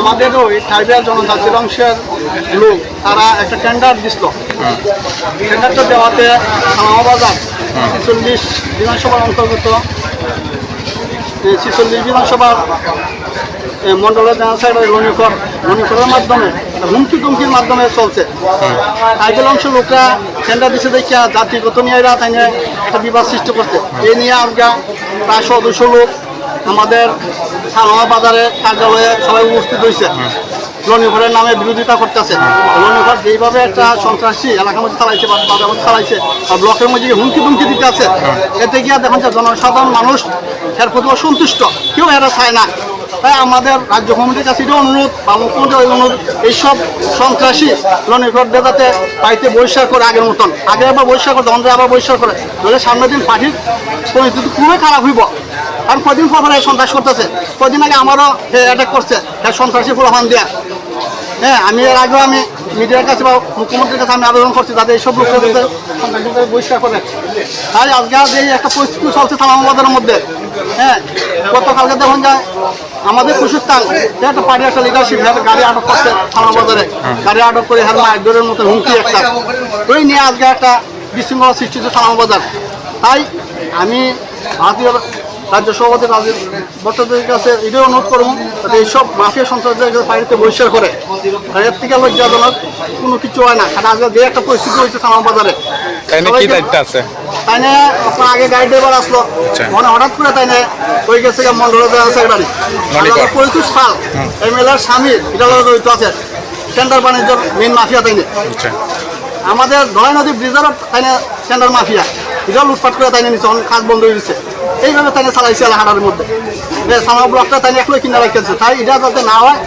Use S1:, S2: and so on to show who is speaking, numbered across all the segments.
S1: আমাদের ওই ট্রাইবেল জনজাতির অংশের লোক তারা একটা টেন্ডার দিছিল। টেন্ডারটা দেওয়াতে সালামাবাজার ছেচল্লিশ বিধানসভার অন্তর্গত। ছেচল্লিশ বিধানসভার মন্ডলের সাইড রনিকর রনিকরের মাধ্যমে হুমকি তুমকির মাধ্যমে চলছে। ট্রাইবেল অংশের লোকরা টেন্ডার দিছে দেখিয়া জাতিগত নিয়ে এরা তাই একটা বিবাদ সৃষ্টি করছে। এই নিয়ে আমরা প্রায় সদস্য লোক আমাদের সালামা বাজারে কার্যালয়ে সবাই উপস্থিত হয়েছে। লনিঘরের নামে বিরোধিতা করতেছে। লনিঘর যেইভাবে একটা সন্ত্রাসী এলাকার মধ্যে চালাইছে বা বাজার মধ্যে চালাইছে বা ব্লকের মধ্যে হুমকি দুমকি দিতে আছে এতে গিয়া দেখেন যে জনসাধারণ মানুষ এর প্রতি অসন্তুষ্ট। কেউ এরা চায় না। তাই আমাদের রাজ্য কমিটির কাছে এটা অনুরোধ বা মুখ্যমন্ত্রীর অনুরোধ এইসব সন্ত্রাসী লনিঘরদের যাতে বাড়িতে বহিষ্কার করে আগের মতন। আগে আবার বহিষ্কার করে তখন আবার বহিষ্কার করে। নইলে সামনের দিন পার্টির পরিস্থিতি খুবই খারাপ হইব। কারণ কদিন পর এই সন্ত্রাস করতেছে। কদিন আগে আমারও অ্যাটাক করছে হ্যাঁ সন্ত্রাসী ফুলহান দিয়া। হ্যাঁ আমি এর আগেও আমি মিডিয়ার কাছে বা মুখ্যমন্ত্রীর কাছে আমি আবেদন করছি যাতে এইসব সন্ত্রাসীদের বহিষ্কার করে। তাই আজকে যে একটা পরিস্থিতি চলছে থানামাবাদের মধ্যে। হ্যাঁ গতকালকে দেখুন যায় আমাদের কুসুস্তান একটা পার্টির একটা লিডারশিপ হ্যাঁ গাড়ি আটক করছে থানাবাজারে গাড়ি আটক করে হ্যাঁ মাইডোরের মতো হুমকি একটা। ওই নিয়ে আজকে একটা বিশৃঙ্খলা সৃষ্টি হচ্ছে থানাবাজার তাই আমি ভারতীয় রাজ্য সভাপতি রাজীব ভট্টাচার্যের কাছে এটাই অনুরোধ করব যাতে এইসব মাফিয়া সন্ত্রাসদের বাড়িতে বহিষ্কার করে। আর এর থেকে লজ্জাজনক কোনো কিছু হয় না। কারণ আজকে যে একটা পরিস্থিতি হয়েছে থানা বাজারে।
S2: তাই না কি দায়িত্ব আছে?
S1: তাই না আপনার আগে গাড়ি ড্রাইভার আসলো। মানে হঠাৎ করে তাই না ওই গেছে গিয়ে মন্ডল সেক্রেটারি
S2: মণিকর।
S1: পরিতুষ পাল এমএলএর স্বামী এটা জড়িত আছে। টেন্ডার বাণিজ্যর মেন মাফিয়া তাই আমাদের ধলাই নদী ব্রিজের তাই না টেন্ডার মাফিয়া এটা লুটপাট করে তাই নিচ্ছে অনেক কাজ বন্ধ হয়ে গেছে। এইভাবে তাই চালাইছে এলাকাটার মধ্যে। সামা ব্লকটা তাই একলাই কিনে রাখতেছে তাই এটা যাতে না হয়,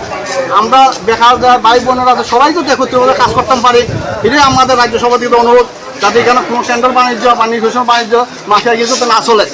S1: আমরা বেকার যারা ভাই বোনেরা সবাই যদি একত্রিতভাবে কাজ করতাম পারি, এটাই আমাদের রাজ্য সভাপতির অনুরোধ। যাতে এখানে কোনো সেন্ট্রাল বাণিজ্য বা নির্বাচন বাণিজ্য মাফিয়া কিছু না চলে।